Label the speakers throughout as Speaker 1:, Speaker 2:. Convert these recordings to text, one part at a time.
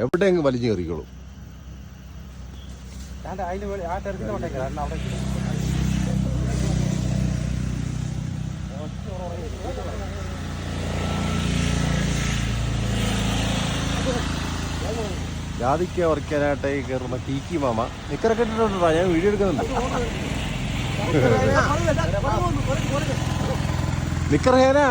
Speaker 1: എവിടെയെങ്കിലും വലിഞ്ഞു കയറിക്കോളും ജാതിക്ക ഉറക്കാനായിട്ട് കയറുന്ന കീക്കി മാമ നിക്കറൊക്കെ ഇട്ടിട്ടുണ്ടോ? ഞാൻ വീഡിയോ എടുക്കുന്നുണ്ട്. നിക്കറേനാ?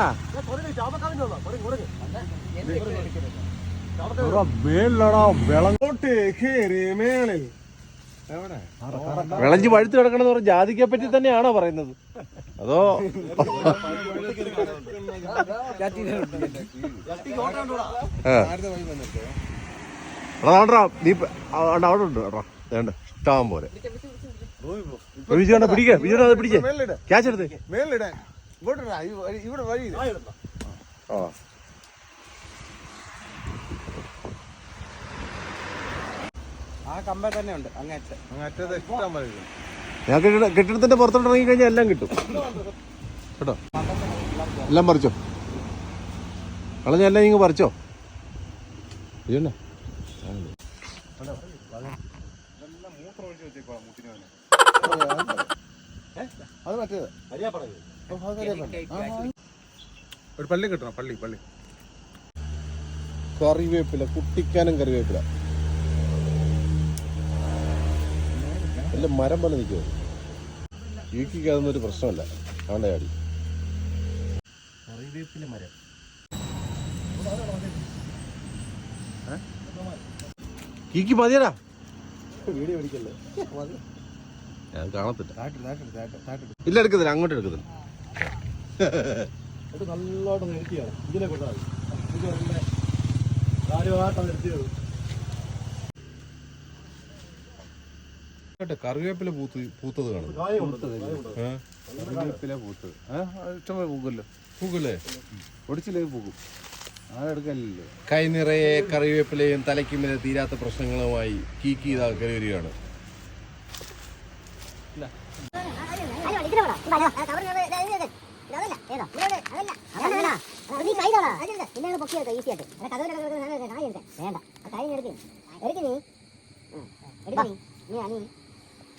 Speaker 1: വിളഞ്ച് പഴുത്ത് കിടക്കണെന്ന് പറഞ്ഞ ജാതിക്കെ പറ്റി തന്നെയാണോ പറയുന്നത്? അതോ നീ അവിടെ ഉണ്ട് കേട്ടോ വേണ്ട ഇഷ്ടം പോലെ വിജയ പിടിക്കേ. അത് പിടിക്കേ. ക്യാച്ച് എടുത്ത്.
Speaker 2: ഇവിടെ വഴി
Speaker 1: ആ.
Speaker 3: ആ കമ്പ തന്നെ ഉണ്ട് അങ്ങേറ്റ
Speaker 2: ഇഷ്ടം പോലെ ഇത്.
Speaker 1: ഞാൻ കെട്ടിടത്തിന്റെ പുറത്തോട്ട് ഇറങ്ങി കഴിഞ്ഞാൽ എല്ലാം കിട്ടും. കേട്ടോ? എല്ലാം പറിച്ചോ? കളഞ്ഞ എല്ലാം ഇങ്ങ് പറിച്ചോ?
Speaker 2: അത് മറ്റേത്. ഒരു പള്ളി കിട്ടണം പള്ളി പള്ളി.
Speaker 1: കറിവേപ്പില കുട്ടിക്കാനും കറിവേപ്പില. എല്ലാം മരം പോലെ നിൽക്കുമോ ഈക്കിക്ക് അതൊന്നും ഒരു പ്രശ്നമല്ല. ആടി കറിവേപ്പില മരം. കീക്ക് മതിയടാ. വീഡിയോ പിടിക്കല്ലേ? ഞാൻ കാണത്തില്ല. ഇല്ല എടുക്കുന്നില്ല അങ്ങോട്ട് എടുക്കുന്നില്ല
Speaker 2: നല്ലോണം നിർത്തിയാണ് ഇതിനെ കൊണ്ടാണ് കാര്യമായിട്ടാണ് നിർത്തിയത്
Speaker 1: കേട്ടെ കറിവേപ്പില പൂത്ത് പൂത്തത്?
Speaker 2: കറിവേപ്പില പൂത്തത് ഇഷ്ടംപോലെ പൂക്കുമല്ലോ
Speaker 1: പൂക്കല്ലേ
Speaker 2: ഒടിച്ചില്ലേ പൂക്കും
Speaker 1: കൈ നിറയെ കറിവേപ്പിലയും തലയ്ക്കുമിലെ തീരാത്ത പ്രശ്നങ്ങളുമായി കീക്ക് ഇതാ കയറി വരികയാണ്
Speaker 4: അയ്യോ, ഇതിനെ വേണം. ഇതാ, ഇതാ, കവറിനകത്ത് ഇതാ, ഇത്, ഇത്. ഇതതല്ല, ഏതാ? ഇത്, ഇത്, അതല്ല. അതല്ല. അത് നീ കൈ തൊടാ. അതിലെടുക്ക്. പിന്നെ അങ്ങ് പൊക്കിയെടുക്കാം, easy ആയിട്ട്. അല്ല, കതവിനകത്ത് കിടക്കുന്ന സാധനം എടുക്കാം, കായ് എടുക്കാം. വേണ്ട. ആ കായ് നീ എടുക്ക്. എടുക്ക് നീ. ഉം. എടുക്ക് നീ. നീ, ആ, നീ. കൈ താ, കൈ താ. ഈ, ആ, മറ്റേ കൊടുക്ക്. ഞാൻ എടുക്കാം, എടുക്കാം,